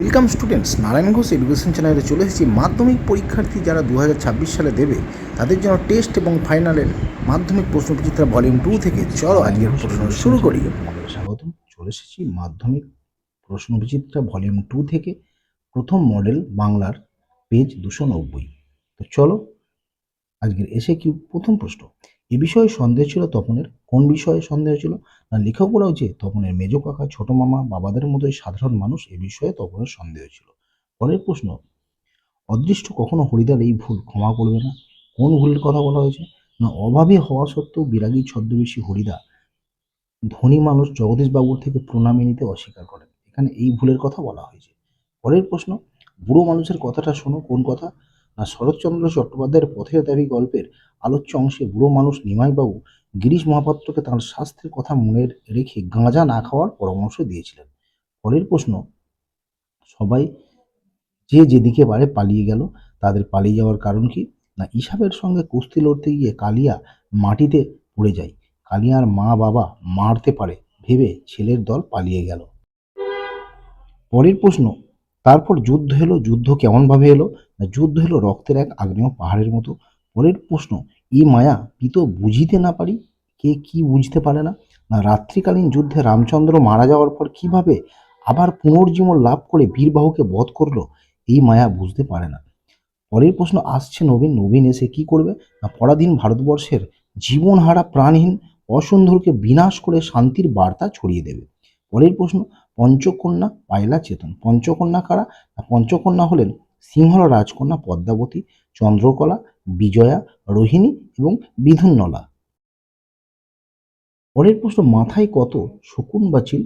Welcome students Narayan Ghosh education চ্যানেলে চলে এসেছি। মাধ্যমিক পরীক্ষার্থী যারা দু হাজার ছাব্বিশ সালে দেবে, তাদের জন্য টেস্ট এবং ফাইনালের মাধ্যমিক প্রশ্নবিচিত্রা ভলিউম টু থেকে চলো আজকের প্রশ্ন শুরু করি। স্বাগতম, চলে এসেছি মাধ্যমিক প্রশ্নবিচিত্রা ভলিউম টু থেকে প্রথম মডেল বাংলার পেজ দুশো নব্বই। তো চলো, আজকের এসে কি? প্রথম প্রশ্ন। এ বিষয়ে সন্দেহ ছিল তপনের? কোন বিষয়ে সন্দেহ ছিল? না, লেখকরাও যে তপনের মেজ কাকা, ছোট মামা, বাবাদের মতোই সাধারণ মানুষ, এ বিষয়ে তপনের সন্দেহ ছিল। পরের প্রশ্ন, অদৃষ্ট কখনো হরিদার এই ভুল ক্ষমা করবে না? কোন ভুলের কথা বলা হয়েছে? না, অভাবী হওয়া সত্ত্বেও বিরাগী ছদ্মবেশী হরিদা ধনী মানুষ জগদীশ বাবুর থেকে প্রণামী নিতে অস্বীকার করেন। এখানে এই ভুলের কথা বলা হয়েছে। পরের প্রশ্ন, বুড়ো মানুষের কথাটা শোনো, কোন কথা? না শরৎচন্দ্র চট্টোপাধ্যায়ের পথের দাবি গল্পের আলোচ্য অংশে বুড়ো মানুষ নিমাইবাবু গিরিশ মহাপাত্রকে তাঁর স্বাস্থ্যের কথা মনে রেখে গাঁজা না খাওয়ার পরামর্শ দিয়েছিলেন। পরের প্রশ্ন, সবাই যে যেদিকে পারে পালিয়ে গেল, তাদের পালিয়ে যাওয়ার কারণ কি? না ইসাবের সঙ্গে কুস্তি লড়তে গিয়ে কালিয়া মাটিতে পড়ে যায়? কালিয়ার মা বাবা মারতে পারে, ভেবে ছেলের দল পালিয়ে গেল। পরের প্রশ্ন তারপর যুদ্ধ এলো, যুদ্ধ কেমনভাবে এলো? না, যুদ্ধ এলো রক্তের এক আগ্নেয় পাহাড়ের মতো। পরের প্রশ্ন এই মায়া পিত বুঝিতে না পারি? কে কি বুঝতে পারে না? না, রাত্রিকালীন যুদ্ধে রামচন্দ্র মারা যাওয়ার পর কীভাবে আবার পুনর্জীবন লাভ করে বীরবাহুকে বধ করল? এই মায়া বুঝতে পারে না। পরের প্রশ্ন, আসছে নবীন নবীন এসে কি করবে? না, পরাধীন ভারতবর্ষের জীবনহারা প্রাণহীন অসুন্দরকে বিনাশ করে শান্তির বার্তা ছড়িয়ে দেবে। পরের প্রশ্ন পঞ্চকন্যা পায়লা চেতন। পঞ্চকন্যা কারা? পঞ্চকন্যা হলেন সিংহল রাজকন্যা পদ্মাবতী, চন্দ্রকলা, বিজয়া, রোহিণী এবং বিধুন্নলা। পরের প্রশ্ন, মাথায় কত শকুন বা চিল?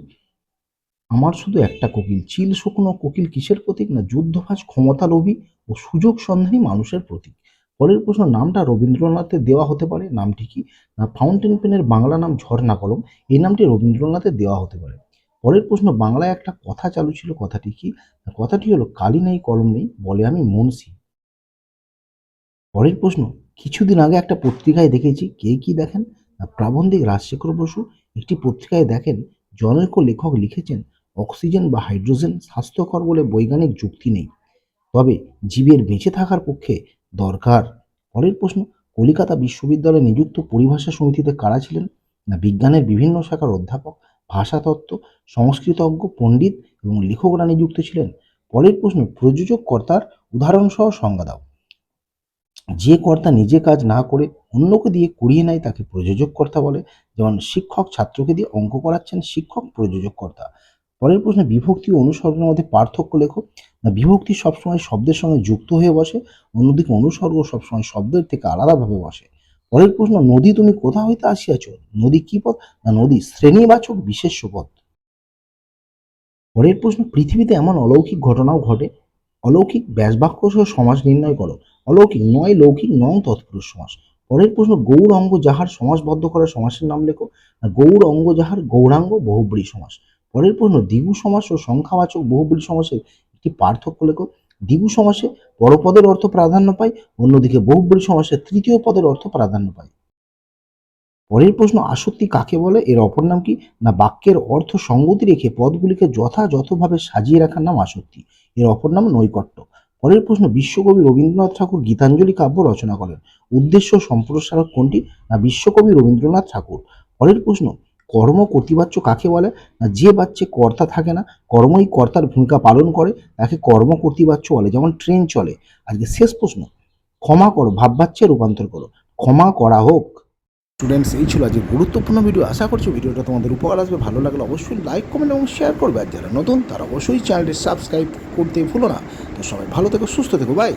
আমার শুধু একটা কোকিল। চিল, শকুন ও কোকিল কিসের প্রতীক? না, যুদ্ধভাজ ক্ষমতা লোভী ও সুযোগ সন্ধানী মানুষের প্রতীক। পরের প্রশ্ন, নামটা রবীন্দ্রনাথের দেওয়া হতে পারে? নামটি কি? না, ফাউন্টেন পেনের বাংলা নাম ঝর্ণা কলম এই নামটি রবীন্দ্রনাথের দেওয়া হতে পারে। পরের প্রশ্ন, বাংলায় একটা কথা চালু ছিল, কথাটি কি? কথাটি হলো, কালি নেই, কলম নেই, বলে আমি মুন্সি। পরের প্রশ্ন, কিছুদিন আগে একটা পত্রিকায় দেখেছি, কে কি দেখেন? প্রাবন্ধিক রাজশেখর বসু একটি পত্রিকায় দেখেন, জনৈক লেখক লিখেছেন, অক্সিজেন বা হাইড্রোজেন স্বাস্থ্যকর বলে বৈজ্ঞানিক যুক্তি নেই। তবে জীবের বেঁচে থাকার পক্ষে দরকার। পরের প্রশ্ন, কলিকাতা বিশ্ববিদ্যালয়ে নিযুক্ত পরিভাষা সমিতিতে কারা ছিলেন? না, বিজ্ঞানের বিভিন্ন শাখার অধ্যাপক? ভাষাতত্ত্ব, সংস্কৃতজ্ঞ, পণ্ডিত এবং লেখকরা নিযুক্ত ছিলেন। পরের প্রশ্ন, প্রযোজক কর্তার উদাহরণসহ সংজ্ঞা দাও। যে কর্তা নিজে কাজ না করে অন্যকে দিয়ে করিয়ে নেয়, তাকে প্রযোজক কর্তা বলে। যেমন শিক্ষক ছাত্রকে দিয়ে অঙ্ক করাচ্ছেন, শিক্ষক প্রযোজক কর্তা। পরের প্রশ্নে, বিভক্তি ও অনুসর্গের মধ্যে পার্থক্য লেখো। না, বিভক্তি সবসময় শব্দের সঙ্গে যুক্ত হয়ে বসে, অন্যদিকে অনুসর্গ সবসময় শব্দের থেকে আলাদাভাবে বসে। পরের প্রশ্ন, নদী তুমি কোথা হইতে আসিয়াছ? নদী কি পথ না নদী শ্রেণীবাচক বিশেষ্য পথ? পরের প্রশ্ন, পৃথিবীতে এমন অলৌকিক ঘটনাও ঘটে? অলৌকিক ব্যাসবাক্য সহ সমাজ নির্ণয় করো। অলৌকিক নয়, লৌকিক নয় তৎপুরুষ সমাস। পরের প্রশ্ন গৌর অঙ্গ যাহার সমাসবদ্ধ করা সমাসের নাম লেখো, না গৌর অঙ্গ যাহার গৌরাঙ্গ বহুব্রী সমাস? পরের প্রশ্ন, দ্বিগু সমাস ও সংখ্যাবাচক বহুব্রী সমাসের একটি পার্থক্য লেখো দ্বিগু সমাসে পরপদের অর্থ প্রাধান্য পায়, অন্যদিকে বহুব্রী সমাসে তৃতীয় পদের অর্থ প্রাধান্য পায়। পরের প্রশ্ন, আসক্তি কাকে বলে? এর অপর নাম কি? না বাক্যের অর্থ সঙ্গতি রেখে পদগুলিকে যথাযথভাবে সাজিয়ে রাখার নাম আসক্তি। এর অপর নাম নৈকট্য। পরের প্রশ্ন, বিশ্বকবি রবীন্দ্রনাথ ঠাকুর গীতাঞ্জলি কাব্য রচনা করেন। উদ্দেশ্য সম্প্রসারক কোনটি? না বিশ্বকবি রবীন্দ্রনাথ ঠাকুর। পরের প্রশ্ন কর্ম কর্তৃবাচ্য কাকে বলে? না, যে বাচ্চে কর্তা থাকে না, কর্মই কর্তার ভূমিকা পালন করে, তাকে কর্ম কর্তৃবাচ্য বলে, যেমন ট্রেন চলে। আজকে শেষ প্রশ্ন, ক্ষমা করো, ভাববাচ্যে রূপান্তর করো, ক্ষমা করা হোক। স্টুডেন্টস এই ছিল আজকে গুরুত্বপূর্ণ ভিডিও আশা করছি ভিডিওটা তোমাদের উপকার আসবে। ভালো লাগলে অবশ্যই লাইক কমেন্ট এবং শেয়ার করবে। আর যারা নতুন, তারা অবশ্যই চ্যানেলটি সাবস্ক্রাইব করতে ভুলো না। তো সবাই ভালো থেকো, সুস্থ থেকো বাই